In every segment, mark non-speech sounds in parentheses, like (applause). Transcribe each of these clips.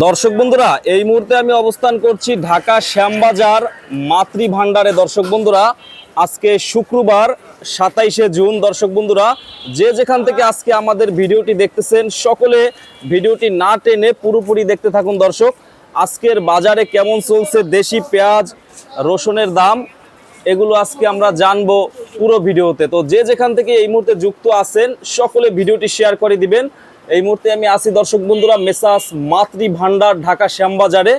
দর্শক বন্ধুরা, এই মুহূর্তে আমি অবস্থান করছি ঢাকা শ্যামবাজার মাতৃভাণ্ডারে। দর্শক বন্ধুরা, আজকে শুক্রবার সাতাইশে জুন। দর্শক বন্ধুরা, যে যেখান থেকে আজকে আমাদের ভিডিওটি দেখতেছেন, সকলে ভিডিওটি না টেনে পুরোপুরি দেখতে থাকুন। দর্শক, আজকের বাজারে কেমন চলছে? দেশি পেঁয়াজ, রসুনের দাম, এগুলো আজকে আমরা জানব পুরো ভিডিওতে। তো যে যেখান থেকে এই মুহূর্তে যুক্ত আছেন, সকলে ভিডিওটি শেয়ার করে দিবেন। এই মুহূর্তে আমি আসি দর্শক বন্ধুরা মেসাস মাতৃ ভান্ডার ঢাকা শ্যামবাজারে।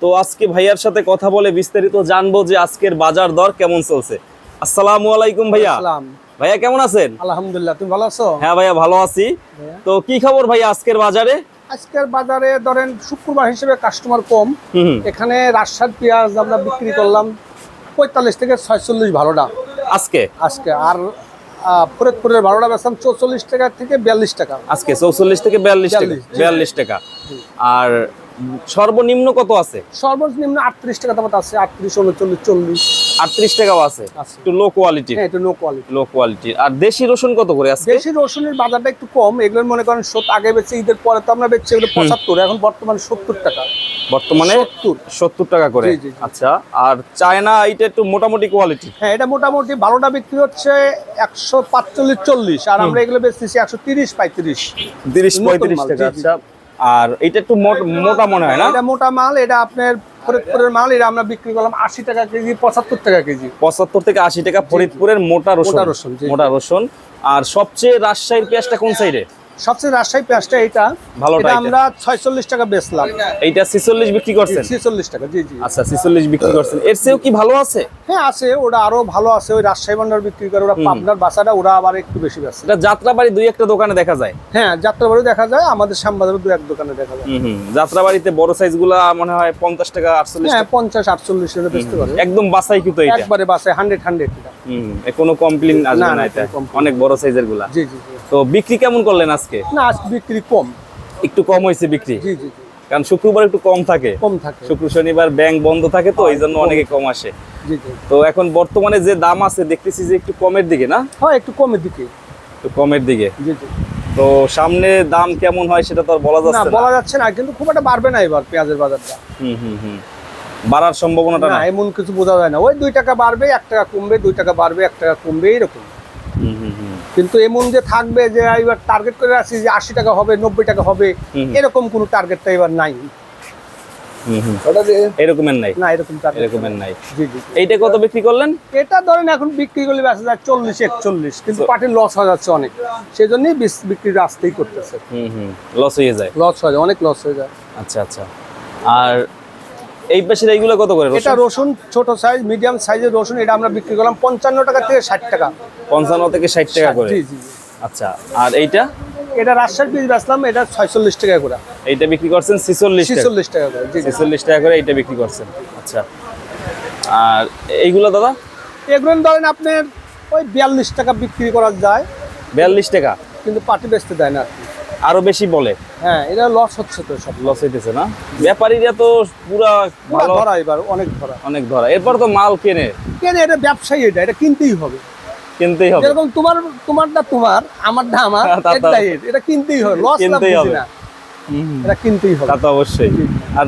তো আজকে ভাইয়ার সাথে কথা বলে বিস্তারিত জানব যে আজকের বাজার দর কেমন চলছে। আসসালামু আলাইকুম ভাইয়া। ভাইয়া কেমন আছেন? আলহামদুলিল্লাহ তুমি ভালো আছো? হ্যাঁ ভাইয়া ভালো আছি। তো কি খবর ভাইয়া আজকের বাজারে? আজকের বাজারে ধরেন শুক্রবার হিসেবে কাস্টমার কম। এখানে রাজশাহী পেঁয়াজ আমরা বিক্রি করলাম পঁয়তাল্লিশ থেকে ছয়চল্লিশ ভালোটা। আজকে? আজকে। আর ফরিদপুরের বারোটা বেচলাম চৌচল্লিশ টাকা থেকে বিয়াল্লিশ টাকা। আজকে চৌচল্লিশ থেকে বিয়াল্লিশ টাকা। বিয়াল্লিশ টাকা। আর সর্বনিম্ন কত আছে? সর্বনিম্ন আটত্রিশ টাকা দাম আছে আটত্রিশ উনচল্লিশ চল্লিশ। আটত্রিশ টাকাও আছে। আছে। একটু লো কোয়ালিটির হ্যাঁ এটা নো কোয়ালিটি লো কোয়ালিটির আর দেশি রসুন কত করে আজকে? দেশি রসুনের বাজারটা একটু কম এগুলোর মনে করেন সত- আগে বেচে ঈদের পরে তো আমরা বেচছি এগুলো পঁচাত্তর এখন বর্তমানে সত্তর টাকা। বর্তমানে সত্তর। টাকা করে। আচ্ছা আর চায়না এটা একটু মোটামুটি কোয়ালিটি হ্যাঁ এটা মোটামুটি ভালোটা বিক্রি হচ্ছে একশো পাঁচচল্লিশ চল্লিশ আর আমরা এগুলো বেচতেছি একশো তিরিশ পঁয়ত্রিশ। তিরিশ পঁয়ত্রিশ টাকা। আচ্ছা। আর এটা একটু মোট- মোটা মনে হয় না? এটা মোটা মাল এটা আপনার ফরিদপুরের মাল এটা আমরা বিক্রি করলাম আশি টাকা কেজি পঁচাত্তর টাকা কেজি। পঁচাত্তর থেকে আশি টাকা ফরিদপুরের মোটা রসুন। মোটা রসুন। মোটা রসুন। আর সবচেয়ে রাজশাহীর পেঁয়াজটা কোন সাইডে? সবচেয়ে রাজশাহী পেঁয়াজটা এটা ভালোটা। আমরা ছয়চল্লিশ টাকা বেচলাম। এইটা ছিচল্লিশ বিক্রি করছেন? ছেচল্লিশ টাকা জি জি। আচ্ছা ছিচল্লিশ বিক্রি করছেন। এর চেয়েও কি ভালো আছে? হ্যাঁ আছে ওরা আরও ভালো আছে ওই রাজশাহী ভান্ডার বিক্রি করে ওরা পাবনার বাসাটা ওরা আবার একটু বেশি বেচে। এটা যাত্রাবাড়ি দুই একটা দোকানে দেখা যায়? হ্যাঁ যাত্রাবাড়ি দেখা যায় আমাদের শ্যামবাজারে দু এক দোকানে দেখা যায়। হুম যাত্রাবাড়িতে বড় সাইজগুলা মনে হয় পঞ্চাশ টাকা আটচল্লিশ হ্যাঁ টাকা। পঞ্চাশ আটচল্লিশ টাকা বেচতে পারে। একদম এটা একবারে বাসায় হান্ড্রেড হান্ড্রেড টাকা। হুম এ কোনো কমপ্লেন আসবে না, এটা অনেক বড় সাইজেরগুলা। জি জি তো বিক্রি কেমন করলেন আজকে? না আজ বিক্রি কম। একটু কম হয়েছে বিক্রি? জি জি কারণ শুক্রবার একটু কম থাকে। কম থাকে। শুক্র শনিবার ব্যাংক বন্ধ থাকে তো এই জন্য অনেকে কম আসে। জি জি। তো এখন বর্তমানে যে দাম আছে দেখতেছি যে একটু কমের দিকে না? হয় একটু কমের দিকে। একটু কমের দিকে। জি জি। তো সামনে দাম কেমন হয় সেটা তো আর বলা যাচ্ছে না। বলা যাচ্ছে না কিন্তু খুব একটা বাড়বে না এবার পেঁয়াজের বাজারটা। হুম হুম হুম। বাড়ার সম্ভাবনাটা না এমন কিছু বোঝা যায় না। ওই দুই টাকা বাড়বে এক টাকা কমবে দুই টাকা বাড়বে এক টাকা কমবে এরকম। হুম হুম হুম। কিন্তু এমন যে থাকবে যে এবার টার্গেট করে রাখছি যে আশি টাকা হবে নব্বই টাকা হবে এরকম কোনো টার্গেটটা এবার নাই। হুম হুম। এরকমের নাই? না এরকম এরকমের নাই। এইটা কত বিক্রি করলেন? এটা ধরেন এখন বিক্রি করলে বেচা যায় চল্লিশ একচল্লিশ কিন্তু লস হয়ে যাচ্ছে অনেক। সেই জন্যই রাস্তাই করতেছে। হুম হুম। লস হয়ে যায়। লস হয়ে যায় অনেক লস হয়ে যায়। আচ্ছা আচ্ছা। আর এই পাশের এইগুলো কত করে এটা রসুন ছোট সাইজ মিডিয়াম সাইজের রসুন এটা আমরা বিক্রি করলাম পঞ্চান্ন টাকা থেকে ষাট টাকা। পঞ্চান্ন থেকে ষাট টাকা করে। আচ্ছা আর এইটা? এটা রাজশাহীর পিস বেচলাম এটা ছয়চল্লিশ টাকা করে। এইটা বিক্রি করছেন ছিচল্লিশ ছিচল্লিশ টাকা করে জি। টাকা করে এইটা বিক্রি করছেন। আচ্ছা আর এইগুলো দাদা? এগুলো ধরেন আপনার ওই বিয়াল্লিশ টাকা বিক্রি করা যায়। বিয়াল্লিশ টাকা? কিন্তু পার্টি বেচতে দেয় না আর। আরও বেশি বলে। হ্যাঁ এটা লস হচ্ছে তো সব। লস হইতেছে না? ব্যাপারীরা তো পুরা ধরা এবার অনেক ধরা। অনেক ধরা। এরপর তো মাল কেনে। কেনে এটা ব্যবসায়ী এটা এটা কিনতেই হবে। কিনতেই হবে। যেরকম তোমার তোমারটা তোমার আমারটা আমার না আমার (laughs) এটাই এটা। কিনতেই হবে লস কিনতেই হবে। না। এটা কিনতেই হবে। তা তো অবশ্যই। আর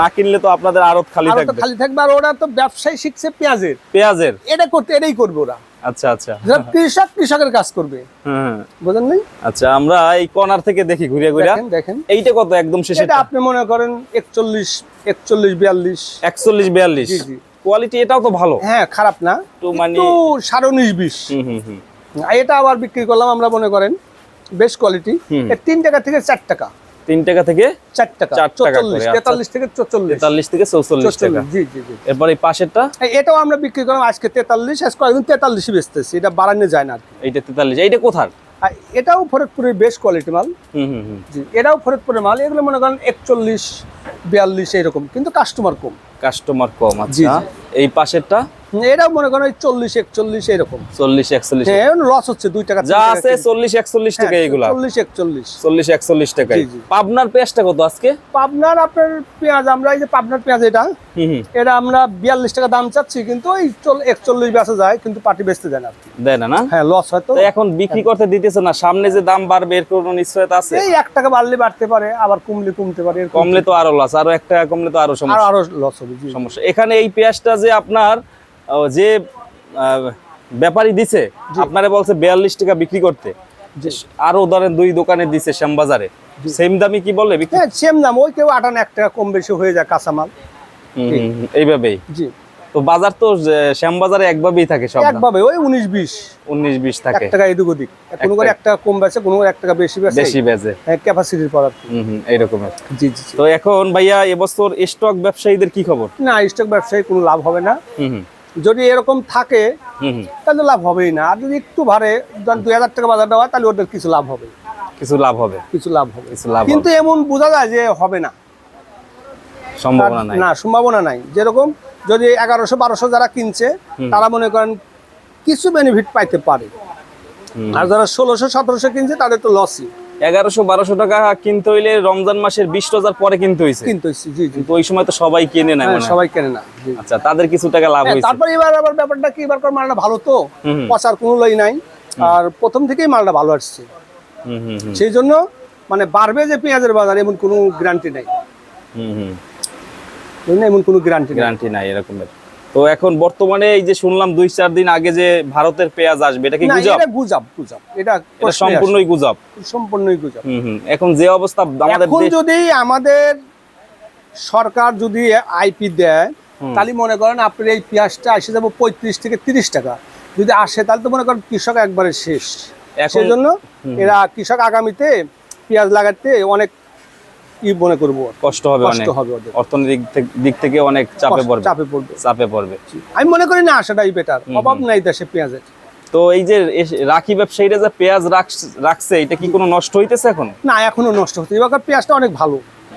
না কিনলে তো আপনাদের আরত খালি থাকবে। খালি থাকবে আর ওরা তো ব্যবসায়ী শিখছে পেঁয়াজের। পেঁয়াজের? এটা করতে এটাই করবে ওরা। আচ্ছা আচ্ছা। কৃষক কৃষকের কাজ করবে। নাই? আচ্ছা আমরা এই কর্নার থেকে দেখি ঘুরিয়ে ঘুরিয়ে। দেখেন দেখেন। এইটা কত একদম শেষে এটা আপনি মনে করেন। কোয়ালিটি এটাও তো ভালো। হ্যাঁ খারাপ না। মানে বিশ হুম হুম এটা আবার বিক্রি করলাম আমরা মনে করেন বেস্ট কোয়ালিটি। তিন টাকা থেকে চার টাকা। তিন টাকা থেকে চার টাকা চার টাকা আচ্ছা। তেতাল্লিশ থেকে চল্লিশ তেতাল্লিশ থেকে চৌচল্লিশ টাকা। জি জি জি। এরপর এই পাশেরটা? এটাও আমরা বিক্রি করলাম আজকে তেতাল্লিশ আজকে কয়েকদিন তেতাল্লিশই বেচতেছি এটা বাড়ানো যায় না এইটা তেতাল্লিশ এইটা কোথার? এটাও ফরিদপুরের বেস্ট কোয়ালিটি মাল। হুম হুম হুম। জি এটাও ফরিদপুরের মাল এগুলো মনে করেন একচল্লিশ বিয়াল্লিশ এরকম কিন্তু কাস্টমার কম। কাস্টমার কম জি, আচ্ছা। এই পাশেরটা? এটাও মনে করেন ওই চল্লিশ একচল্লিশ এরকম। চল্লিশ একচল্লিশ। হ্যাঁ লস হচ্ছে দুই টাকা যা আছে চল্লিশ একচল্লিশ টাকা এগুলা। চল্লিশ একচল্লিশ। চল্লিশ একচল্লিশ জি। পাবনার পেঁয়াজটা কত আজকে? পাবনার আপনার পেঁয়াজ আমরা এই যে পাবনার পেঁয়াজ এটা এটা আমরা বিয়াল্লিশ টাকা দাম চাচ্ছি কিন্তু ওই একচল্লিশ বেচা যায় কিন্তু পার্টি বেচতে দেয় না। দেয় না না? হ্যাঁ লস হয় তো। এখন বিক্রি করতে দিতেছে না সামনে যে দাম বাড়বে এর কোনো নিশ্চয়তা আছে? এই এক টাকা বাড়লে বাড়তে পারে আবার কমলে কমতে পারে কমলে তো আরও লস আরও এক টাকা কমলে তো আরও সমস্যা। আরও লস হবে সমস্যা। এখানে এই পেঁয়াজটা যে আপনার যে ব্যাপারী দিছে আপনারা বলছে বিয়াল্লিশ টাকা বিক্রি করতে। আরও ধরেন দুই দোকানে দিছে শ্যামবাজারে। সেম দামি কি বিক্রি? হ্যাঁ সেম দাম। ওই কেউ আটান এক টাকা কম বেশি হয়ে যায় কাঁচামাল। এইভাবেই। জি। তো বাজার তো শ্যামবাজারে একভাবেই থাকে সব একভাবে ওই উনিশ বিশ। উনিশ বিশ থাকে। এক টাকা এদিক ওদিক। কোনো করে এক টাকা কম বেচে কোনো করে এক টাকা বেশি বেচে। বেশি বেজে ক্যাপাসিটির হুম এইরকমের। জি জি জি। তো এখন ভাইয়া এবছর স্টক ব্যবসায়ীদের কি খবর? না স্টক ব্যবসায়ী কোনো লাভ হবে না। হুম হুম। যদি এরকম থাকে তাহলে লাভ হবেই না। আর যদি একটু ভারে দুই হাজার টাকা বাজার দেওয়া তাহলে ওদের কিছু লাভ হবে। কিছু লাভ হবে। কিছু লাভ হবে। কিছু লাভ কিন্তু এমন বোঝা যায় যে হবে না। সম্ভাবনা নাই। না সম্ভাবনা নাই। যেরকম যদি এগারোশো বারোশো যারা কিনছে তারা মনে করেন কিছু বেনিফিট পাইতে পারে। আর যারা ষোলোশো সতেরোশো কিনছে তাদের তো লসই এগারোশো বারোশো টাকা কিনতে হইলে রমজান মাসের বিশ রোজার পরে কিনতে হইছে। কিন্তু জি কিন্তু ওই সময় তো সবাই কিনে নেয় হ্যাঁ, হয়। সবাই কেনে না আচ্ছা তাদের কিছু টাকা লাভ হ্যাঁ, হয়েছে তারপরে এবার আবার ব্যাপারটা কি এবার মালটা ভালো তো। পচার কোনো লই নাই। আর প্রথম থেকেই মালটা ভালো আসছে। সেই জন্য মানে বাড়বে যে পেঁয়াজের বাজার এমন কোনো গ্যারান্টি নাই। হুম হুম। এমন কোনো গ্যারান্টি গ্যারান্টি নাই এরকমের। তো এখন বর্তমানে এই যে শুনলাম দুই চার দিন আগে যে ভারতের পেঁয়াজ আসবে এটা কি গুজব? গুজব গুজব। এটা সম্পূর্ণই গুজব। সম্পূর্ণই গুজব। এখন যে অবস্থা আমাদের এখন যদি আমাদের সরকার যদি আইপি দেয় তাহলে মনে করেন আপনার এই পেঁয়াজটা এসে যাব পঁয়ত্রিশ থেকে তিরিশ টাকা। যদি আসে তাহলে তো মনে করেন কৃষক একবারে শেষ। সেই জন্য এরা কৃষক আগামীতে পেঁয়াজ লাগাতে অনেক ই মনে করব? কষ্ট হবে কষ্ট হবে ওদের। অর্থনৈতিক দিক থেকে অনেক চাপে পড়বে। চাপে পড়বে। চাপে পড়বে। আমি মনে করি না আসাটাই বেটার অভাব নাই দেশে পেঁয়াজের। তো এই যে রাখি ব্যবসায়ীরা যে পেঁয়াজ রাখছে এটা কি কোনো নষ্ট হইতেছে এখন? না এখনও নষ্ট হচ্ছে। এবার পেঁয়াজটা অনেক ভালো।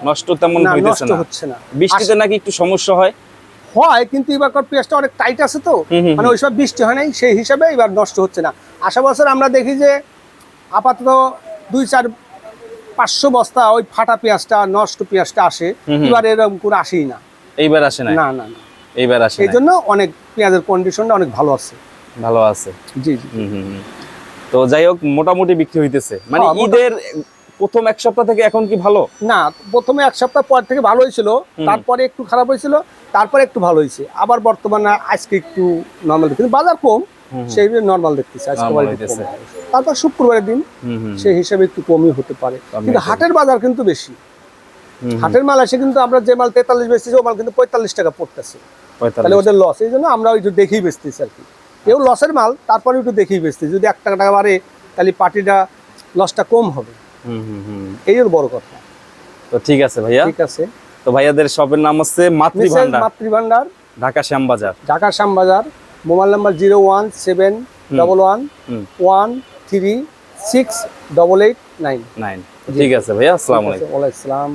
নষ্ট তেমন না হইতেছে নষ্ট না। হচ্ছে না। বৃষ্টিতে নাকি একটু সমস্যা হয়? হয় কিন্তু এবার পেঁয়াজটা অনেক টাইট আছে তো। মানে ওইসব বৃষ্টি হয় নাই সেই হিসাবে এবার নষ্ট হচ্ছে না। আশা বছর আমরা দেখি যে আপাতত দুই চার পাঁচশো বস্তা ওই ফাটা পেঁয়াজটা নষ্ট পেঁয়াজটা আসে। এবার এরকম করে আসেই না। এইবার আসে না না না। এইবার আসে নাই। জন্য অনেক পেঁয়াজের কন্ডিশনটা অনেক ভালো আছে। ভালো আছে? জি জি। তো যাই হোক মোটামুটি বিক্রি হইতেছে। মানে হ্যাঁ, ঈদের প্রথম এক সপ্তাহ থেকে এখন কি ভালো? না প্রথমে এক সপ্তাহ পর থেকে ভালো হয়েছিল। তারপরে একটু খারাপ হয়েছিল তারপরে একটু ভালো হয়েছে। আবার বর্তমানে আজকে একটু নর্মাল কিন্তু বাজার কম। সেই নর্মাল দেখতেছে আজকে। তারপর শুক্রবারের দিন সেই হিসাবে একটু কমই হতে পারে। কিন্তু হাটের বাজার কিন্তু বেশি। হাটের মাল আসে কিন্তু আমরা যে মাল তেতাল্লিশ বেচতেছি ও মাল কিন্তু পঁয়তাল্লিশ টাকা পড়তেছে। তাহলে ওদের লস এই জন্য আমরা একটু দেখেই বেচতেছি আর কি। কেউ লসের মাল তারপরে একটু দেখেই বেচতেছি। যদি এক টাকা টাকা বাড়ে তাহলে পার্টিটা লসটা কম হবে। এই হলো বড় কথা। তো ঠিক আছে ভাইয়া। ঠিক আছে। তো ভাইয়াদের শপের নাম হচ্ছে Matri Mrs Bhandar Matribhandar. Dhaka Shyambazar. Dhaka Shyambazar. Mobile number zero one seven double one one three six double eight nine. Nine. ঠিক আছে ভাইয়া আসসালামাইকুম ওয়ালাইকুম আসসালাম।